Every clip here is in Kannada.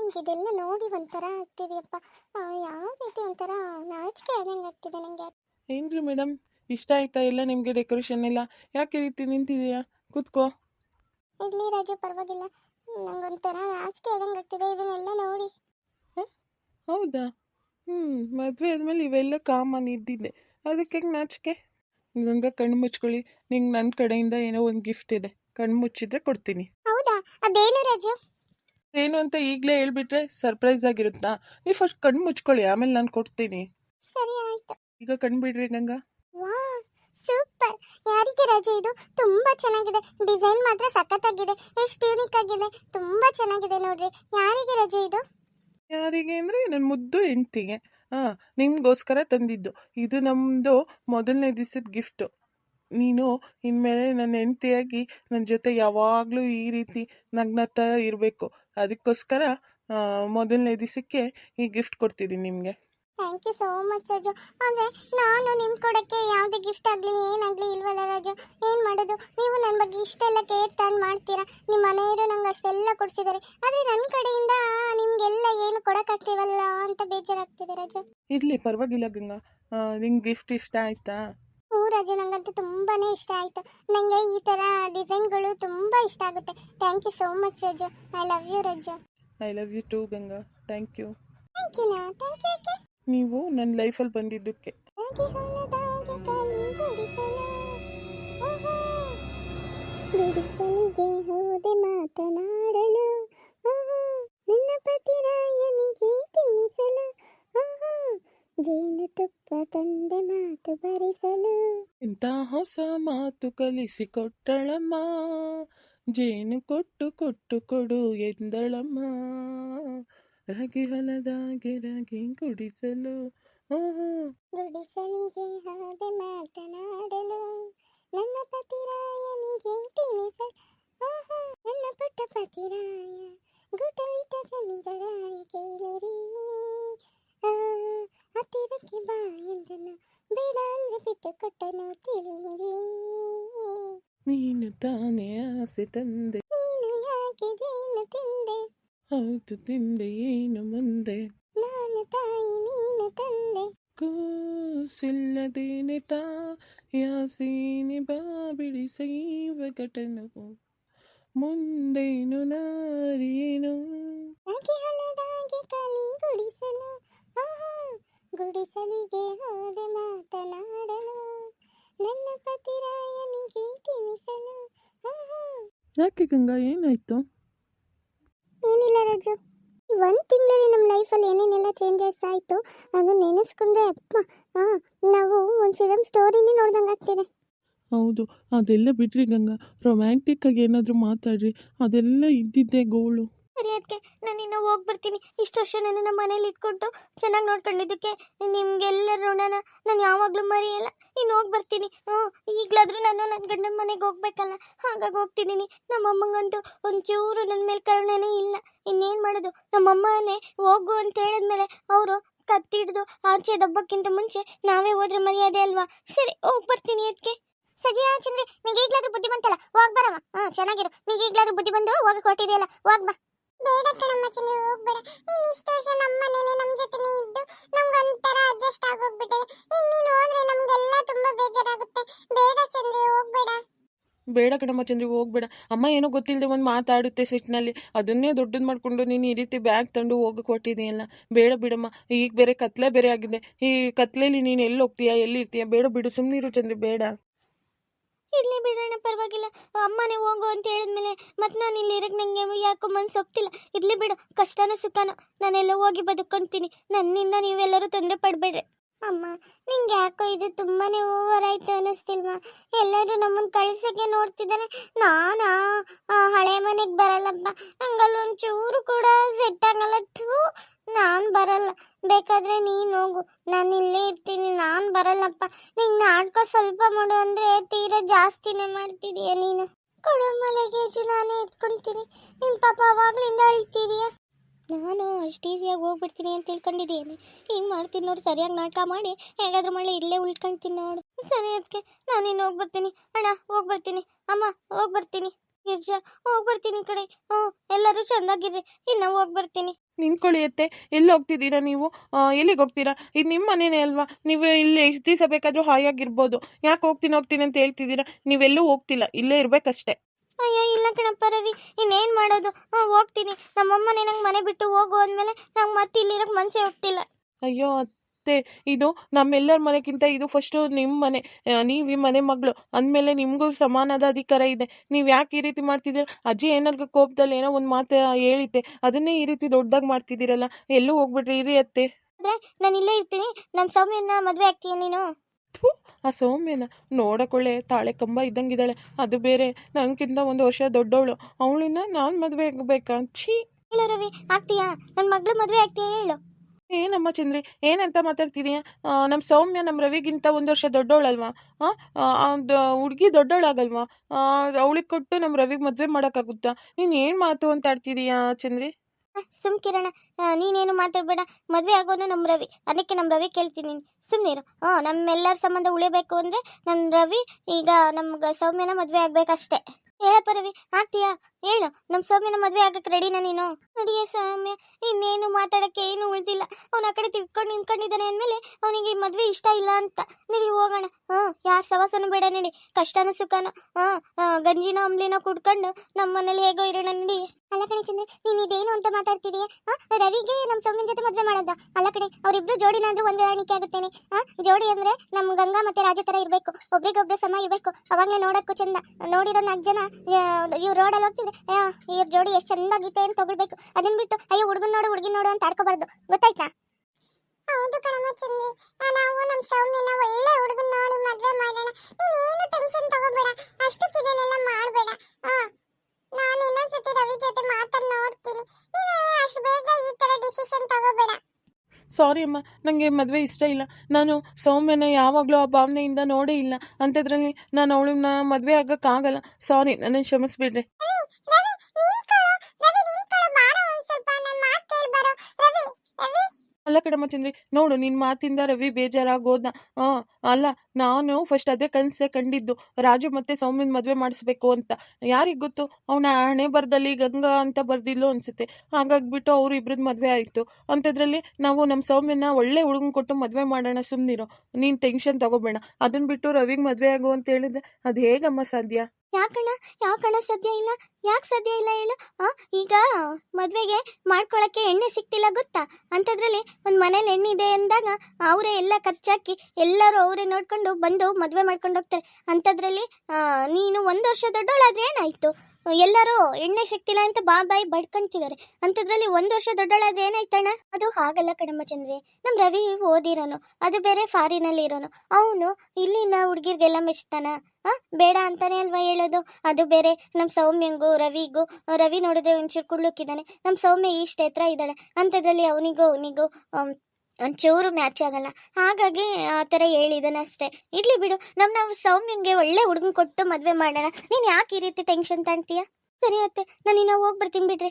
ನಂಗೆ ಇದೆಲ್ಲ ನೋಡಿ ಒಂಥರ ಆಗ್ತಿದೆಯಪ್ಪ. ಯಾವ ರೀತಿ ಒಂಥರ ನಾಚಿಕೆ ಆದಂಗೆ ಆಗ್ತಿದೆ ನನಗೆ ಏನ್ರಿ ಮೇಡಮ್? ಇಷ್ಟ ಆಯ್ತಾ ಎಲ್ಲ ನಿಮಗೆ ಡೆಕೋರೇಷನ್ ಎಲ್ಲ? ಯಾಕೆ ಈ ರೀತಿ ನಿಂತಿದೆಯಾ? ಕೂತ್ಕೋ. ಇರ್ಲಿ ರಾಜು ಪರವಾಗಿಲ್ಲ. ನಂಗೊಂಥರ ನಾಚಿಕೆ ಆದಂಗೆ ಆಗ್ತಿದೆ. ಇದನ್ನೆಲ್ಲ ನೋಡಿ. ಹೌದಾ? ಹ್ಞೂ ಮದುವೆ ಆದಮೇಲೆ ಇವೆಲ್ಲ ಕಾಮನ್ ಇದ್ದಿದ್ದೆ ಅದಕ್ಕೆ ಹೆಂಗೆ ನಾಚಿಕೆ? ಗಂಗ ಕಣ್ಣು ಮುಚ್ಕೊಳ್ಳಿ. ನಿಂಗೆ ನನ್ನ ಕಡೆಯಿಂದ ಏನೋ ಒಂದು ಗಿಫ್ಟ್ ಇದೆ. ಕಣ್ಣು ಮುಚ್ಚಿದ್ರೆ ಕೊಡ್ತೀನಿ. ಹೌದಾ? ಅದೇನು ರಾಜು? ಏನು ಅಂತ ಈಗಲೇ ಹೇಳ್ಬಿಟ್ರೆ ಸರ್ಪ್ರೈಸ್ ಆಗಿರುತ್ತಾ? ನೀವು ಫಸ್ಟ್ ಕಣ್ಣು ಮುಚ್ಕೊಳ್ಳಿ ಆಮೇಲೆ ನಾನು ಕೊಡ್ತೀನಿ. ಸರಿ ಆಯ್ತು. ಈಗ ಕಣ್ಣು ಬಿಡ್ರಿ ಗಂಗಾ. ವಾ ಸೂಪರ್. ಯಾರಿಗೆ ರಜೆ ಇದು? ತುಂಬಾ ಚೆನ್ನಾಗಿದೆ. ಡಿಸೈನ್ ಮಾತ್ರ ಸಖತ್ತಾಗಿದೆ. ಎಷ್ಟು ಯೂನಿಕ್ ಆಗಿದೆ. ತುಂಬಾ ಚೆನ್ನಾಗಿದೆ ನೋಡ್ರಿ. ಯಾರಿಗೆ ರಜೆ ಇದು? ಯಾರಿಗೆ ಅಂದರೆ ನನ್ನ ಮುದ್ದು ಹೆಂಡ್ತಿಗೆ. ಹಾಂ ನಿಮಗೋಸ್ಕರ ತಂದಿದ್ದು. ಇದು ನಮ್ಮದು ಮೊದಲನೇ ದಿವಸದ ಗಿಫ್ಟು ನೀನು ಇನ್ಮೇಲೆ ನನ್ನ ಹೆಂಡ್ತಿಯಾಗಿ ನನ್ನ ಜೊತೆ ಯಾವಾಗಲೂ ಈ ರೀತಿ ನಗ್ನತಾ ಇರಬೇಕು. ಅದಕ್ಕೋಸ್ಕರ ಮೊದಲನೇ ದಿವಸಕ್ಕೆ ಈ ಗಿಫ್ಟ್ ಕೊಡ್ತಿದ್ದೀನಿ ನಿಮಗೆ. Thank you so much Raju. ಆದರೆ ನಾನು ನಿಮ್ಮ ಕೊಡೋಕ್ಕೆ ಯಾವುದೇ ಗಿಫ್ಟ್ ಆಗಲಿ ಏನಾಗಲಿ ಇಲ್ವಲ್ಲ ರಾಜು? ಏನು ಮಾಡೋದು? ನೀವು ನನ್ನ ಬಗ್ಗೆ ಇಷ್ಟೆಲ್ಲ ಕೇರ್ ತಾನು ಮಾಡ್ತೀರಾ? ನಿಮ್ಮ ಮನೆಯವರು ನಂಗೆ ಅಷ್ಟೆಲ್ಲ ಕೊಡಿಸಿದ್ದಾರೆ ಆದರೆ ನನ್ನ ಕಡೆಯಿಂದ ನಿಮಗೆಲ್ಲ ಏನು ಕೊಡೋಕ್ಕಾಗ್ತೀವಲ್ಲ ಅಂತ ಬೇಜಾರಾಗ್ತಿದೆ ರಾಜು. ಇರಲಿ ಪರವಾಗಿಲ್ಲ ಗಂಗಾ. ನಿಂಗೆ ಗಿಫ್ಟ್ ಇಷ್ಟ ಆಯ್ತಾ? ರಾಜು ನನಗಂತೂ ತುಂಬಾ ಇಷ್ಟ ಆಯಿತು. ನನಗೆ ಈ ಥರ ಡಿಸೈನ್ಗಳು ತುಂಬ ಇಷ್ಟ ಆಗುತ್ತೆ. Thank you so much Raju. I love you Raju. I love you too Ganga. Thank you thank you ನಾ ಥ್ಯಾಂಕ್ ಯು ಯಾಕೆ? ನೀವು ನನ್ನ ಲೈಫಲ್ಲಿ ಬಂದಿದ್ದಕ್ಕೆ. ಹಾಗೆ ಹೊಲದಾಗೆ ಕಲಿ ಗುಡಿಸಲು ಓಹೋ. ಗುಡಿಸಲಿಗೆ ಹೋದೆ ಮಾತನಾಡಲು. ಜೇನುತುಪ್ಪ ತಂದೆ ಮಾತು ಬರಿಸಲು ಇಂಥ ಹೊಸ ಮಾತು ಕಲಿಸಿಕೊಟ್ಟಳಮ್ಮ ಜೇನು ಕೊಟ್ಟು ಕೊಟ್ಟು ಕೊಡು ಎಂದಳಮ್ಮ ರಾಗಿ ಹೊಲದಾಗೆ ರಾಗಿ ಗುಡಿಸಲು ಓಹೋ ಗುಡಿಸಲಿಗೆ ಹೋದೆ ಮಾತನಾಡಲು ನನ್ನ ಪತಿರಾಯನಿಗೆ ತಿನಿಸಲು ಓಹೋ. ನನ್ನ ಪುಟ್ಟ ಪತಿರಾಯ ಗುಟಲಿಟ ಜನಿಗರಾಯ ಕೇಳಿರಿ ಆ, ಹತ್ತಿರಕ್ಕೆ ಬಾ ಎಂದನು. ಬೇಡ ಅಂದ್ರೆ ಬಿಟ್ಟು ಕೊಟ್ಟನು ತಿಳಿಯಿರಿ ನೀನು ತಾನೇ ಆಸೆ ತಂದೆ. ನೀನು ಯಾಕೆ ಜೇನು ತಿಂದೆ? ಹೌದು ತಿಂದೆ ಏನು ಮುಂದೆ? ನಾನು ತಾಯಿ ನೀನು ತಂದೆ. ಕೂಸಿಲ್ಲದೇನೆ ತಾ ಯಾಸೀನಿ ಬಾ ಬಿಡಿಸೈವ ಘಟನವು ಮುಂದೇನು ನಾರಿಯೇನು? ಯಾಕೆ ಹಲದಾಗೆ ಕಲಿ ಗುಡಿಸಲಿಗೆ ಹೋದೆ ಮಾತನಾಡಲು. ನನ್ನ ಪತಿರಾಯನಿಗೆ ತಿನಿಸಲು ಆಹಾ. ಯಾಕೆ ಗಂಗಾ ಏನಾಯ್ತು? ಏನಿಲ್ಲ ರಾಜು. ಒಂದು ತಿಂಗಳಲ್ಲಿ ನಮ್ಮ ಲೈಫಲ್ಲಿ ಏನೇನೆಲ್ಲ ಚೇಂಜಸ್ ಆಯಿತು ಅದನ್ನ ನೆನೆಸ್ಕೊಂಡ್ರೆ ಅಪ್ಪ ಹಾಂ ನಾವು ಒಂದು ಫಿಲಮ್ ಸ್ಟೋರಿನೇ ನೋಡ್ದಂಗೆ ಆಗ್ತಿದೆ. ಹೌದು ಅದೆಲ್ಲ ಬಿಡ್ರಿ ಗಂಗಾ. ರೊಮ್ಯಾಂಟಿಕ್ ಆಗಿ ಏನಾದರೂ ಮಾತಾಡ್ರಿ. ಅದೆಲ್ಲ ಇದ್ದಿದ್ದೆ ಗೋಳು ಸರಿ ಅದಕ್ಕೆ ನಾನು ಇನ್ನೂ ಹೋಗಿ ಬರ್ತೀನಿ ಇಷ್ಟು ವರ್ಷ ನನ್ನ ನಮ್ಮ ಮನೇಲಿ ಇಟ್ಕೊಂಡು ಚೆನ್ನಾಗಿ ನೋಡ್ಕೊಂಡಿದ್ದಕ್ಕೆ ನಿಮ್ಗೆಲ್ಲ ಋಣನ ನಾನು ಯಾವಾಗಲೂ ಮರೆಯಲ್ಲ. ಇನ್ನು ಹೋಗಿ ಬರ್ತೀನಿ ಹ್ಞೂ ಈಗಲಾದರೂ ನಾನು ನನ್ನ ಗಂಡನ ಮನೆಗೆ ಹೋಗ್ಬೇಕಲ್ಲ. ಹಾಗಾಗಿ ಹೋಗ್ತಿದ್ದೀನಿ ನಮ್ಮಮ್ಮಂಗಂತೂ ಒಂಚೂರು ನನ್ನ ಮೇಲೆ ಕರುಣೆನೇ ಇಲ್ಲ. ಇನ್ನೇನು ಮಾಡೋದು? ನಮ್ಮಮ್ಮನೇ ಹೋಗು ಅಂತ ಹೇಳಿದ್ಮೇಲೆ ಅವರು ಕತ್ತಿ ಹಿಡಿದು ಆಚೆ ದಬ್ಬಕ್ಕಿಂತ ಮುಂಚೆ ನಾವೇ ಹೋದ್ರೆ ಮರ್ಯಾದೆ ಅಲ್ವಾ? ಸರಿ ಹೋಗಿ ಬರ್ತೀನಿ ಅದಕ್ಕೆ ಸದ್ಯ ಚಂದ್ರಿ, ನಿಂಗೆ ಈಗಲಾದ್ರೂ ಬುದ್ಧಿ ಬಂತಲ್ಲ? ಹೋಗ್ ಬರವಾ ಚೆನ್ನಾಗಿರು. ನಿಂಗೆ ಈಗಲಾದ್ರೂ ಬುದ್ಧಿ ಬಂದು ಹೋಗಿ ಕೊಟ್ಟಿದೆಯಲ್ಲ ಹೋಗ್ ಬಾ. ಬೇಡ ಕಣಮ್ಮ ಚಂದ್ರ ಹೋಗ್ಬೇಡ. ನೀನು ಇಷ್ಟು ವರ್ಷ ನಮ್ಮ ಮನೇಲಿ ನಮ್ಮ ಜೊತೆನೇ ಇದ್ದು ನಮ್ಗೊಂಥರ ಅಡ್ಜಸ್ಟ್ ಆಗೋಗ್ಬಿಟ್ಟಿದೆ. ಈಗ ನೀನು ಹೋದ್ರೆ ನಮ್ಗೆಲ್ಲ ತುಂಬಾ ಬೇಜಾರಾಗುತ್ತೆ. ಬೇಡ ಚಂದ್ರಿ ಹೋಗ್ಬೇಡ. ಬೇಡ ಕಣಮ್ಮ ಚಂದ್ರಿ ಹೋಗ್ಬೇಡ. ಅಮ್ಮ ಏನೋ ಗೊತ್ತಿಲ್ಲದೆ ಒಂದು ಮಾತಾಡುತ್ತೆ ಸಿಟ್ಟಿನಲ್ಲಿ ಅದನ್ನೇ ದೊಡ್ಡದು ಮಾಡ್ಕೊಂಡು ನೀನು ಈ ರೀತಿ ಬ್ಯಾಗ್ ತಂದು ಹೋಗಕ್ಕೆ ಹೊಟ್ಟಿದೆಯಲ್ಲ ಬೇಡ ಬಿಡಮ್ಮ ಈಗ ಬೇರೆ ಕತ್ಲೆ ಬೇರೆ ಆಗಿದೆ. ಈ ಕತ್ಲೆಯಲ್ಲಿ ನೀನು ಎಲ್ಲಿ ಹೋಗ್ತೀಯಾ ಎಲ್ಲಿ ಇರ್ತೀಯಾ? ಬೇಡ ಬಿಡು ಸುಮ್ಮನಿರು ಚಂದ್ರಿ ಬೇಡ. ಇಲ್ಲಿ ಬಿಡೋಣ ಪರವಾಗಿಲ್ಲ. ಅಮ್ಮನೇ ಹೋಗು ಅಂತ ಹೇಳಿದ್ಮೇಲೆ ಮತ್ತೆ ನಾನು ಇಲ್ಲಿ ಇರಕ್ಕೆ ನನಗೆ ಯಾಕೋ ಮನ್ಸು ಒಪ್ತಿಲ್ಲ. ಇರಲಿ ಬಿಡು, ಕಷ್ಟನೋ ಸುಖನೋ. ನಾನೆಲ್ಲ ಹೋಗಿ ಬದುಕೊಂತೀನಿ ನನ್ನಿಂದ ನೀವೆಲ್ಲರೂ ತೊಂದರೆ ಪಡಬೇಡ್ರಿ. ಅಮ್ಮ, ನಿಂಗೆ ಯಾಕೋ ಇದು ತುಂಬಾನೇ ಓವರ್ ಆಯ್ತು ಅನ್ನಿಸ್ತಿಲ್ವಾ ಎಲ್ಲರೂ ನಮ್ಮನ್ನ ಕಳ್ಸಕ್ಕೆ ನೋಡ್ತಿದ್ದಾರೆ ನಾನಾ ಹಳೆ ಮನೆಗೆ ಬರಲ್ಲಪ್ಪ. ನಂಗಲ್ಲಿ ಒಂಚೂರು ಕೂಡ ಸೆಟ್ ಆಗಲ್ಲ. ಥೂ. ಬರಲ್ಲ. ಬೇಕಾದ್ರೆ ನೀನು ಹೋಗು. ನಾನು ಇಲ್ಲೇ ಇರ್ತೀನಿ. ನಾನು ಬರಲ್ಲಪ್ಪ. ನಿಂಗೆ ನಾಟಕ ಸ್ವಲ್ಪ ಮಾಡು ಅಂದ್ರೆ ತೀರಾ ಜಾಸ್ತಿನೇ ಮಾಡ್ತಿದೀಯ ನೀನು. ಕೊಡು ಮಲೆಗೇಜು ನಾನೇ ಎತ್ಕೊಳ್ತೀನಿ ನಿಮ್ಮ ಪಾಪ ಅವಾಗ್ಲಿಂದ ಅಳ್ತಿದೀಯ. ನಾನು ಅಷ್ಟು ಈಸಿಯಾಗಿ ಹೋಗ್ಬಿಡ್ತೀನಿ ಅಂತ ತಿಳ್ಕೊಂಡಿದ್ದೀನಿ. ಹಿಂಗೆ ಮಾಡ್ತೀನಿ ನೋಡಿ, ಸರಿಯಾಗಿ ನಾಟಕ ಮಾಡಿ. ಹೇಗಾದ್ರೂ ಮಳೆ ಇಲ್ಲೇ ಉಳ್ಕೊಂತೀನಿ ನೋಡು. ಸರಿ ಅದಕ್ಕೆ ನಾನಿನ್ನು ಹೋಗ್ಬರ್ತೀನಿ. ಅಣ್ಣ, ಹೋಗ್ಬರ್ತೀನಿ. ಅಮ್ಮ, ಹೋಗ್ಬರ್ತೀನಿ. ಗಿರ್ಜಾ ಹೋಗ್ ಬರ್ತೀನಿ ಕಡೆ. ಹ್ಞೂ ಎಲ್ಲರೂ ಚಂದಾಗಿರ್ರಿ. ಇನ್ನ ಹೋಗ್ ಬರ್ತೀನಿ ನಿಂತ್ಕೊಳ್ಳಿ ಅತ್ತೆ ಎಲ್ಲಿ ಹೋಗ್ತಿದ್ದೀರಾ ನೀವು? ಎಲ್ಲಿಗೆ ಹೋಗ್ತೀರಾ? ಇದು ನಿಮ್ಮ ಮನೇನೇ ಅಲ್ವಾ? ನೀವು ಇಲ್ಲಿ ಎಷ್ಟು ದಿವಸ ಬೇಕಾದರೂ ಹಾಯಾಗಿರ್ಬೋದು. ಯಾಕೆ ಹೋಗ್ತೀನಿ ಹೋಗ್ತೀನಿ ಅಂತ ಹೇಳ್ತಿದ್ದೀರಾ? ನೀವೆಲ್ಲೂ ಹೋಗ್ತಿಲ್ಲ. ಇಲ್ಲೇ ಇರ್ಬೇಕಷ್ಟೇ. ಅಯ್ಯೋ ಇಲ್ಲ ಕಣಪ್ಪ ರವಿ. ಇನ್ನೇನ್ ಮಾಡೋದು? ಹ್ಞೂ ಹೋಗ್ತೀನಿ. ನಮ್ಮಮ್ಮನೇ ನಂಗೆ ಮನೆ ಬಿಟ್ಟು ಹೋಗು ಅಂದಮೇಲೆ ನಂಗೆ ಮತ್ತೆ ಇಲ್ಲಿರೋಕೆ ಮನಸ್ಸೇ ಹೋಗ್ತಿಲ್ಲ. ಅಯ್ಯೋ ಅತ್ತೆ ಇದು ನಮ್ಮೆಲ್ಲರ ಮನೆಗಿಂತ ಇದು ಫಸ್ಟು ನಿಮ್ಮ ಮನೆ ನೀವು ಈ ಮನೆ ಮಗಳು. ಅಂದಮೇಲೆ ನಿಮಗೂ ಸಮಾನದ ಅಧಿಕಾರ ಇದೆ. ನೀವು ಯಾಕೆ ಈ ರೀತಿ ಮಾಡ್ತಿದ್ದೀರ? ಅಜ್ಜಿ ಏನಾದ್ರು ಕೋಪದಲ್ಲಿ ಏನೋ ಒಂದು ಮಾತು ಹೇಳಿದ್ದೆ. ಅದನ್ನೇ ಈ ರೀತಿ ದೊಡ್ಡದಾಗಿ ಮಾಡ್ತಿದ್ದೀರಲ್ಲ? ಎಲ್ಲೂ ಹೋಗ್ಬಿಟ್ರಿ ಇರಿ ಅತ್ತೆ. ನಾನು ಇಲ್ಲೇ ಇರ್ತೀನಿ. ನಮ್ಮ ಸೌಮ್ಯನ ಮದುವೆ ಆಗ್ತೀಯ ನೀನು? ಆ ಸೌಮ್ಯನ ನೋಡಕೊಳ್ಳೆ. ತಾಳೆ ಕಂಬ ಇದ್ದಂಗಿದ್ದಾಳೆ. ಅದು ಬೇರೆ. ನನಗಿಂತ ಒಂದು ವರ್ಷ ದೊಡ್ಡವಳು. ಅವಳನ್ನ ನಾನು ಮದುವೆ ಆಗಬೇಕಾ? ಛೀ. ಇಲ್ಲ ರವಿ ಆಗ್ತೀಯಾ? ನನ್ನ ಮಗಳು ಮದುವೆ ಆಗ್ತೀಯಾ ಹೇಳು. ಏನಮ್ಮ ಚಂದ್ರಿ? ಏನಂತ ಮಾತಾಡ್ತಿದೀಯ? ನಮ್ಮ ಸೌಮ್ಯ ನಮ್ಮ ರವಿಗಿಂತ ಒಂದು ವರ್ಷ ದೊಡ್ಡವಳಲ್ವಾ ಹುಡುಗಿ ದೊಡ್ಡವಳಾಗಲ್ವಾ ಅವಳಿಗೆ ಕೊಟ್ಟು ನಮ್ಮ ರವಿಗೆ ಮದುವೆ ಮಾಡೋಕ್ಕಾಗುತ್ತಾ? ನೀನು ಏನು ಮಾತು ಅಂತ ಆಡ್ತಿದೀಯಾ ಚಂದ್ರಿ? ಸುಮ್ ಕಿರಣ. ನೀನೇನು ಮಾತಾಡಬೇಡ. ಮದುವೆ ಆಗೋನು ನಮ್ಮ ರವಿ. ಅದಕ್ಕೆ ನಮ್ಮ ರವಿ ಕೇಳ್ತೀನಿ ಸುಮ್ಮನಿರು ಹಾಂ ನಮ್ಮೆಲ್ಲರ ಸಂಬಂಧ ಉಳಿಬೇಕು ಅಂದರೆ ನನ್ನ ರವಿ ಈಗ ನಮ್ಗೆ ಸೌಮ್ಯನ ಮದುವೆ ಆಗ್ಬೇಕಷ್ಟೇ. ಹೇಳಪ್ಪ ರವಿ ಆಗ್ತೀಯಾ? ಹೇಳು ನಮ್ಮ ಸೌಮ್ಯನ ಮದುವೆ ಆಗಕ್ಕೆ ರೆಡಿನ ನೀನು? ನಡಿಗೆ ಸೌಮ್ಯ, ಇನ್ನೇನು ಮಾತಾಡಕ್ಕೆ ಏನು ಉಳ್ದಿಲ್ಲ. ಅವನ ಆ ಕಡೆ ತಿಳ್ಕೊಂಡು ನಿಂತ್ಕೊಂಡಿದ್ದಾನೆ ಅಂದಮೇಲೆ ಅವನಿಗೆ ಮದುವೆ ಇಷ್ಟ ಇಲ್ಲ ಅಂತ. ನಡಿ ಹೋಗೋಣ. ಹಾಂ, ಯಾರ ಸವಾಸನು ಬೇಡ ನಡಿ. ಕಷ್ಟನೂ ಸುಖನೋ. ಹಾಂ ಗಂಜಿನೋ, ಅಂಬ್ಲಿನೋ ಕುಡ್ಕೊಂಡು ನಮ್ಮ ಮನೇಲಿ ಹೇಗೋ ಇರೋಣ ನಡಿ. ಅಲ್ಲ ಕಣೆ ಚಂದ್ರ, ನೀನ್ ಇದೇನು ಅಂತ ಮಾತಾಡ್ತಿದೀಯ? ರವಿಗೆ ನಮ್ಮ ಸೌಮ್ಯನ ಜೊತೆ ಮದ್ವೆ ಮಾಡೋದ? ಅಲ್ಲ ಕಡೆ ಅವ್ರಿಬ್ರು ಜೋಡಿನಾದ್ರೂ ಹೊಂದಾಣಿಕೆ ಆಗುತ್ತೇನೆ. ಆ, ಜೋಡಿ ಅಂದ್ರೆ ನಮ್ ಗಂಗಾ ಮತ್ತೆ ರಾಜು ತರ ಇರ್ಬೇಕು. ಒಬ್ರಿಗೊಬ್ರು ಸಮ ಇರ್ಬೇಕು. ಅವಾಗ ನೋಡಕ್ಕೂ ಚಂದ. ನೋಡಿರೋ ನಾಲ್ಕು ಜನ ಇವ್ರು ರೋಡಲ್ಲಿ ಹೋಗ್ತಿದ್ರೆ ಇವ್ರ ಜೋಡಿ ಎಷ್ಟು ಚಂದಾಗಿದೆ ಅಂತ ತಗೊಳ್ಬೇಕು. ಅದನ್ನ ಬಿಟ್ಟು, ಅಯ್ಯೋ, ಹುಡುಗನ್ ನೋಡು ಹುಡುಗಿ ನೋಡು ಅಂತ ಆಡ್ಕೋಬಾರ್ದು. ಗೊತ್ತಾಯ್ತಾ? ಹೌದು ಕಣಮ್ಮ ಚಂದ್ರಿ. ನಾವು ನಮ್ಮ ಸೌಮ್ಯನ ಒಳ್ಳೆ ಹುಡುಗನ್ ನೋಡಿ ಮದ್ವೆ ಮಾಡೋಣ. ನೀನೇನು ಟೆನ್ಷನ್ ತಗೋಬೇಡ. ಅಷ್ಟಕ್ಕೆ ಇದನ್ನೆಲ್ಲ ಮಾಡಬೇಡ ಸಾರಿ ಅಮ್ಮ ನನಗೆ ಮದುವೆ ಇಷ್ಟ ಇಲ್ಲ. ನಾನು ಸೌಮ್ಯನ ಯಾವಾಗಲೂ ಆ ಭಾವನೆಯಿಂದ ನೋಡೇ ಇಲ್ಲ. ಅಂತದ್ರಲ್ಲಿ ನಾನು ಅವಳನ್ನ ಮದುವೆ ಆಗೋಕ್ಕಾಗಲ್ಲ ಸಾರಿ ನನ್ನ ಕ್ಷಮಿಸ್ಬಿಡ್ರಿ. ಅಲ್ಲ ಕಡಮ್ಮ ಚಂದ್ರಿ, ನೋಡು ನಿನ್ನ ಮಾತಿಂದ ರವಿ ಬೇಜಾರಾಗೋದ ಹಾಂ ಅಲ್ಲ ನಾನು ಫಸ್ಟ್ ಅದೇ ಕನಸೆ ಕಂಡಿದ್ದು, ರಾಜು ಮತ್ತೆ ಸೌಮ್ಯನ ಮದುವೆ ಮಾಡಿಸ್ಬೇಕು ಅಂತ. ಯಾರಿಗೆ ಗೊತ್ತು? ಅವನ ಹಣೆ ಬರ್ದಲ್ಲಿ ಗಂಗಾ ಅಂತ ಬರ್ದಿಲ್ಲ ಅನ್ಸುತ್ತೆ. ಹಾಗಾಗ್ಬಿಟ್ಟು ಅವ್ರು ಇಬ್ರದ್ದು ಮದುವೆ ಆಯ್ತು. ಅಂತದ್ರಲ್ಲಿ ನಾವು ನಮ್ಮ ಸೌಮ್ಯನ ಒಳ್ಳೆ ಹುಡುಗನ್ ಕೊಟ್ಟು ಮದುವೆ ಮಾಡೋಣ ಸುಮ್ನಿರು. ನೀನ್ ಟೆನ್ಷನ್ ತಗೋಬೇಡ. ಅದನ್ ಬಿಟ್ಟು ರವಿಗೆ ಮದುವೆ ಆಗು ಅಂತ ಹೇಳಿದ್ರೆ ಅದು ಹೇಗಮ್ಮ ಸಾಧ್ಯ? ಯಾಕಣ್ಣ? ಯಾಕಣ್ಣ ಸದ್ಯ ಇಲ್ಲ? ಯಾಕೆ ಸದ್ಯ ಇಲ್ಲ ಹೇಳು? ಆ, ಈಗ ಮದುವೆಗೆ ಮಾಡ್ಕೊಳಕ್ಕೆ ಎಣ್ಣೆ ಸಿಕ್ತಿಲ್ಲ ಗೊತ್ತಾ? ಅಂಥದ್ರಲ್ಲಿ ಒಂದು ಮನೇಲಿ ಎಣ್ಣೆ ಇದೆ ಅಂದಾಗ ಅವರೇ ಎಲ್ಲ ಖರ್ಚಾಕಿ ಎಲ್ಲರೂ ಅವರೇ ನೋಡ್ಕೊಂಡು ಬಂದು ಮದುವೆ ಮಾಡ್ಕೊಂಡು ಹೋಗ್ತಾರೆ. ಅಂಥದ್ರಲ್ಲಿ ನೀನು ಒಂದು ವರ್ಷ ದೊಡ್ಡವಳಾದ್ರೆ ಏನಾಯ್ತು? ಎಲ್ಲರೂ ಎಣ್ಣೆ ಸಿಕ್ತಿಲ್ಲ ಅಂತ ಬಾ ಬಾಯಿ ಬಡ್ಕೊಂತಿದ್ದಾರೆ ಅಂಥದ್ರಲ್ಲಿ ಒಂದು ವರ್ಷ ದೊಡ್ಡಳಾದ್ರೆ ಏನಾಯ್ತಣ್ಣ? ಅದು ಹಾಗಲ್ಲ ಕಣಮ್ಮ ಚಂದ್ರಿ. ನಮ್ಮ ರವಿ ಓದಿರೋನು, ಅದು ಬೇರೆ ಫಾರಿನಲ್ಲಿ ಇರೋನು. ಅವನು ಇಲ್ಲಿನ ಹುಡುಗಿರ್ಗೆಲ್ಲ ಮೆಚ್ತಾನ. ಆ, ಬೇಡ ಅಂತಾನೆ ಅಲ್ವಾ ಹೇಳೋದು? ಅದು ಬೇರೆ ನಮ್ಮ ಸೌಮ್ಯಂಗೂ ರವಿಗೂ, ರವಿ ನೋಡಿದ್ರೆ ಒಂಚೂರು ಕುಳ್ಳುಕ್ಕಿದ್ದಾನೆ. ನಮ್ಮ ಸೌಮ್ಯ ಈ ಕ್ಷೇತ್ರ ಇದ್ದಾಳೆ. ಅಂಥದ್ರಲ್ಲಿ ಅವನಿಗೂ ಅವನಿಗೂ ಒಂಚೂರು ಮ್ಯಾಚ್ ಆಗಲ್ಲ. ಹಾಗಾಗಿ ಆ ಥರ ಹೇಳಿದಾನೆ ಅಷ್ಟೇ. ಇರಲಿ ಬಿಡು ನಮ್ಮ ನಾವು ಸೌಮ್ಯಂಗೆ ಒಳ್ಳೆ ಹುಡುಗನ್ ಕೊಟ್ಟು ಮದುವೆ ಮಾಡೋಣ. ನೀನು ಯಾಕೆ ಈ ರೀತಿ ಟೆನ್ಷನ್ ತಾಣ್ತೀಯ ಸರಿ ಅತ್ತೆ, ನಾನು ಇನ್ನ ಹೋಗಿ ಬರ್ತೀನಿ ಬಿಡ್ರಿ.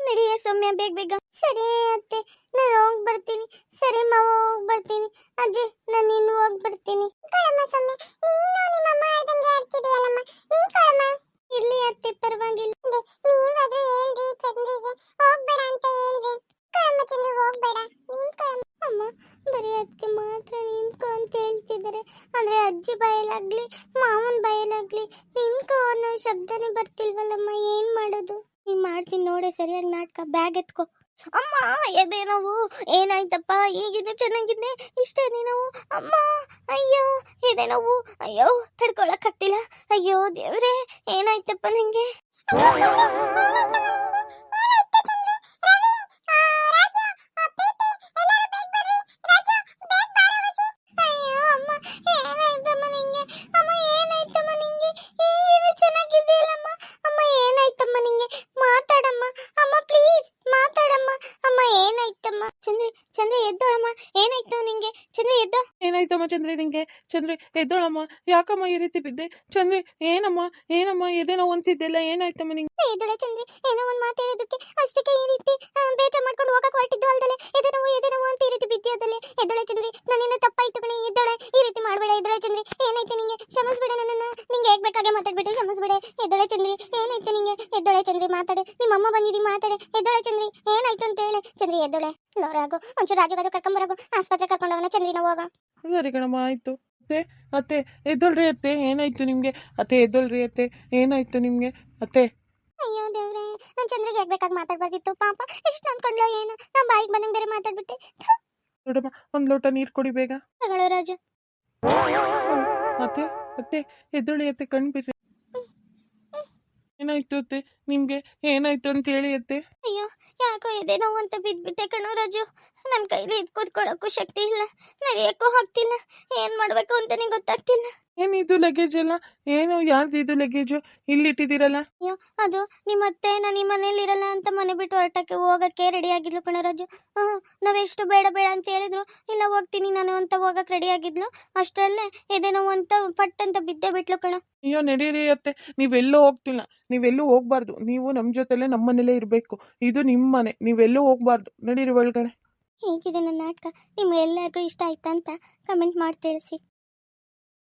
ನಡಿಯ ಸೌಮ್ಯ, ಬೇಗ ಬೇಗ. ಸರಿ ಅತ್ತೆ, ನಾನು ಹೋಗಿ ಬರ್ತೀನಿ. ಸರಿ ಮಾವ ಹೋಗಿ ಬರ್ತೀನಿ. ಅಜ್ಜಿ, ನಾನು ಇನ್ನು ಹೋಗಿ ಬರ್ತೀನಿ. ಕಳಮ್ಮ ಸೌಮ್ಯ, ನೀನು ನಿಮ್ಮ ಅಮ್ಮ ಆಡ್ದಂಗೆ ಆಡ್ತಿದೀಯಲ್ಲಮ್ಮ? ನೀನು ಕಳಮ್ಮ ಇರ್ಲಿ ಅತ್ತೆ, ಪರವಾಗಿಲ್ಲ. ಎತ್ಕೋ ಅಮ್ಮ, ಎದೆ ನೋವು ಏನಾಯ್ತಪ್ಪ? ಈಗಿದ್ದು ಚೆನ್ನಾಗಿದ್ದೆ. ಇಷ್ಟೇ ನೋವು ಅಮ್ಮ, ಅಯ್ಯೋ, ಎದೆ ನೋವು. ಅಯ್ಯೋ, ತಡ್ಕೊಳಕ್ಕಾಗ್ತಿಲ್ಲ. ಅಯ್ಯೋ, ದೇವ್ರೆ, ಏನಾಯ್ತಪ್ಪ ನಂಗೆ? ಚಂದ್ರಿ ಎದ್ದಳಮ್ಮ. ಯಾಕಮ್ಮ ಈ ರೀತಿ ಬಿದ್ದೆ? ಚಂದ್ರಿ ಏನಮ್ಮ? ಏನಮ್ಮ? ಎದೇನೋ ಅಂತಿದ್ದೆಲ್ಲ ಏನಾಯ್ತಮ್ಮ ನಿಂಗೆ? ಎದ್ದೋಳೆ ಚಂದ್ರಿ ಏನೋ ಒಂದು ಮಾತು ಹೇಳಿದ್ದಕ್ಕೆ ಅಷ್ಟಕ್ಕೆ ಈ ರೀತಿ ಬೇಟ ಮಾಡ್ಕೊಂಡು ಹೋಗಕ್ಕೆ ಹೊರಟಿದ್ದು ಅಲ್ದಲೆ? ಎದೇನೋ ಎದೇನೋ ಅಂತ ಈ ರೀತಿ ಬಿದ್ದೆ ಎದ್ದಳೆ ಚಂದ್ರಿ ನನ್ನ ತಪ್ಪಾಯ್ತು ಕಣಿ ಎದ್ದೋಳೆ. ಈ ರೀತಿ ಮಾಡಬೇಡ ಎದ್ದೋಳೆ ಚಂದ್ರಿ. ಏನಾಯ್ತು ನಿಂಗೆ? ಕ್ಷಮಿಸ್ಬೇಡ ನನ್ನ ನಿಂಗೆ ಹೇಗೆ ಬೇಕಾಗೆ ಮಾತಾಡ್ಬೇಡಿ ಕ್ಷಮಿಸ್ಬೇಡ. ಎದ್ದೋಳೆ ಚಂದ್ರಿ ಏನಾಯ್ತು ನಿಂಗೆ? ಎದ್ದೋಳೆ ಚಂದ್ರಿ ಮಾತಾಡೆ. ನಿಮ್ಮ ಅಮ್ಮ ಬಂದಿದ್ದೀ ಮಾತಾಡೆ. ಎದ್ದಳೆ ಚಂದ್ರಿ ಏನಾಯ್ತು ಅಂತ ಹೇಳಿ. ಚಂದ್ರಿ ಎದ್ದೋಳೆ. ಲೋರಾಗು ಒಂಚೂರು ರಾಜುಗಾದ್ರು ಕರ್ಕೊಂಬರಾಗು. ಆಸ್ಪತ್ರೆ ಕರ್ಕೊಂಡವನ ಚಂದ್ರಿನ ಹೋಗ. ಸರಿ ಕಣಮ್ಮ ಆಯ್ತು. ಅತ್ತೆ ಅತ್ತೆ ಎದ್ದೊಳ್ರಿ ಅತ್ತೆ ಏನಾಯ್ತು ನಿಮಗೆ? ಅತ್ತೆ ಎದ್ದೊಳ್ರಿ ಅತ್ತೆ ಏನಾಯ್ತು ನಿಮಗೆ? ಅತ್ತೆ. ಅಯ್ಯೋ ದೇವ್ರೆ ನಾನು ಚಂದ್ರಿಗೆ ಹೇಳ್ಬೇಕಾಗಿ ಮಾತಾಡ್ಬಾರ್ದಿತ್ತು? ಪಾಪ ಎಷ್ಟು ಅನ್ಕೊಂಡ್ಲೋ ಏನು. ನಮ್ಮ ಬಾಯಿಗೆ ಬಂದಂಗೆ ಬೇರೆ ಮಾತಾಡ್ಬಿಟ್ಟೆ. ನೋಡಮ್ಮ ಒಂದು ಲೋಟ ನೀರು ಕೊಡಿ ಬೇಗ. ತಗೊಳ್ಳೋ ರಾಜು. ಅತ್ತೆ ಅತ್ತೆ ಎದ್ದೊಳಿ ಅತ್ತೆ ಕಣ್ಬಿಡ್ರಿ ಏನಾಯ್ತು ಅತ್ತೆ? ನಿಮ್ಗೆ ಏನಾಯ್ತು ಅಂತ ಹೇಳಿ ಅತ್ತೆ? ಅಯ್ಯೋ, ಯಾಕೋ ಇದೆ ನೋವು ಅಂತ ಬಿದ್ಬಿಟ್ಟೆ ಕಣೋ ರಾಜು. ನನ್ನ ಕೈಲಿ ಇದು ಕೂತ್ಕೊಳ್ಳೋಕ್ಕೂ ಶಕ್ತಿ ಇಲ್ಲ. ನಡೆಯೋಕ್ಕೂ ಆಗ್ತಿಲ್ಲ. ಏನು ಮಾಡಬೇಕು ಅಂತಾನೆ ಗೊತ್ತಾಗ್ತಿಲ್ಲ. ಏನಿದು ಲಗೇಜ್ ಎಲ್ಲ? ಏನು ಯಾರ್ದು ಇದು ಲಗೇಜು ಇಲ್ಲಿಟ್ಟಿದ್ದೀರಲ್ಲ? ಅಯ್ಯೋ ಅದು ನಿಮ್ಮ ಅತ್ತೆ ನಾನು ನಿಮ್ಮ ಮನೇಲಿ ಇರಲ್ಲ ಅಂತ ಮನೆ ಬಿಟ್ಟು ಹೊರಟಕ್ಕೆ ಹೋಗಕ್ಕೆ ರೆಡಿ ಆಗಿದ್ಲು ಕಣ ರಾಜು. ಹ್ಞೂ ನಾವೆಷ್ಟು ಬೇಡ ಬೇಡ ಅಂತ ಹೇಳಿದ್ರು. ಇಲ್ಲ ಹೋಗ್ತೀನಿ ನಾನು ಅಂತ ಹೋಗಕ್ಕೆ ರೆಡಿ ಆಗಿದ್ಲು. ಅಷ್ಟರಲ್ಲೇ ಎದೆ ನೋವು ಅಂತ ಪಟ್ ಅಂತ ಬಿದ್ದೇ ಬಿಟ್ಲು ಕಣ. ಅಯ್ಯೋ ನಡೀರಿ ಅತ್ತೆ. ನೀವೆಲ್ಲೂ ಹೋಗ್ತಿಲ್ಲ. ನೀವೆಲ್ಲೂ ಹೋಗ್ಬಾರ್ದು. ನೀವು ನಮ್ಮ ಜೊತೆಲೆ ನಮ್ಮ ಮನೇಲೇ ಇರಬೇಕು. ಇದು ನಿಮ್ಮ ಮನೆ. ನೀವೆಲ್ಲೂ ಹೋಗ್ಬಾರ್ದು. ನಡೀರಿ ಒಳಗಡೆ. ಹೇಗಿದೆ ನನ್ನ ನಾಟಕ? ನಿಮ್ಮ ಎಲ್ಲರಿಗೂ ಇಷ್ಟ ಆಯ್ತಾ ಅಂತ ಕಮೆಂಟ್ ಮಾಡಿ ತಿಳಿಸಿ.